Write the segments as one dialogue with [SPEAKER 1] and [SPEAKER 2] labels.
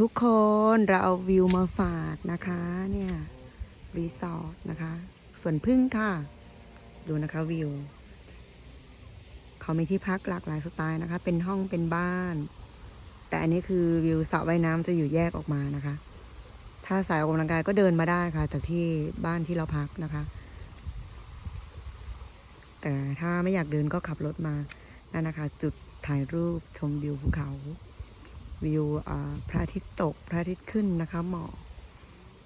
[SPEAKER 1] ทุกคนเราเอาวิวมาฝากนะคะเนี่ยรีสอร์ทนะคะสวนพึ่งค่ะ ดูนะคะวิว เขามีที่พักหลากหลายสไตล์นะคะ เป็นห้องเป็นบ้าน แต่อันนี้คือวิวสระว่ายน้ำจะอยู่แยกออกมานะคะ ถ้าสายออกกำลังกายก็เดินมาได้ค่ะ จากที่บ้านที่เราพักนะคะ แต่ถ้าไม่อยากเดินก็ขับรถมานั่นนะคะ จุดถ่ายรูปชมวิวภูเขา วิวพระอาทิตย์ตกพระอาทิตย์ขึ้นนะคะหมอก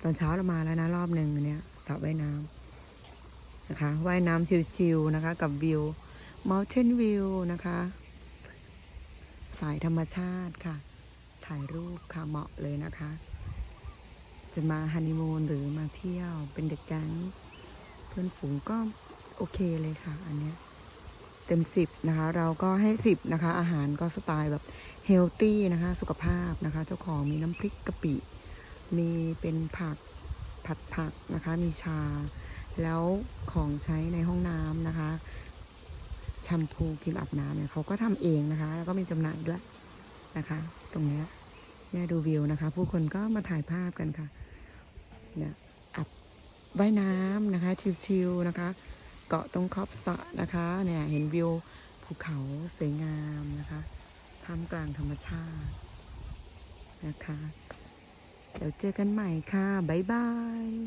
[SPEAKER 1] ตอนเช้าเรามาแล้วนะรอบหนึ่งเนี่ยสระว่ายน้ำนะคะว่ายน้ำชิวๆนะคะ กับวิว Mountain View นะคะ สายธรรมชาติค่ะ ถ่ายรูปค่ะเหมาะเลยนะคะ จะมาฮันนีมูนหรือมาเที่ยวเป็นเด็กแก๊งเพื่อนฝูงก็โอเคเลยค่ะ อันเนี้ย เต็มสิบนะคะ เราก็ให้สิบนะคะ อาหารก็สไตล์แบบเฮลตี้นะคะ สุขภาพนะคะ เจ้าของมีน้ำพริกกะปิ มีเป็นผักผัดผักนะคะ มีชา แล้วของใช้ในห้องน้ำนะคะแชมพูครีมอาบน้ำเนี่ยเขาก็ทำเองนะคะ แล้วก็มีจำหน่ายด้วยนะคะ ตรงนี้เนี่ยดูวิวนะคะ ผู้คนก็มาถ่ายภาพกันค่ะเนี่ยอับว่ายน้ำนะคะ ชิวๆนะคะ เกาะตรงขอบสระนะคะ เนี่ยเห็นวิวภูเขาสวยงามนะคะท่ามกลางธรรมชาตินะคะ เดี๋ยวเจอกันใหม่ค่ะ บ๊ายบาย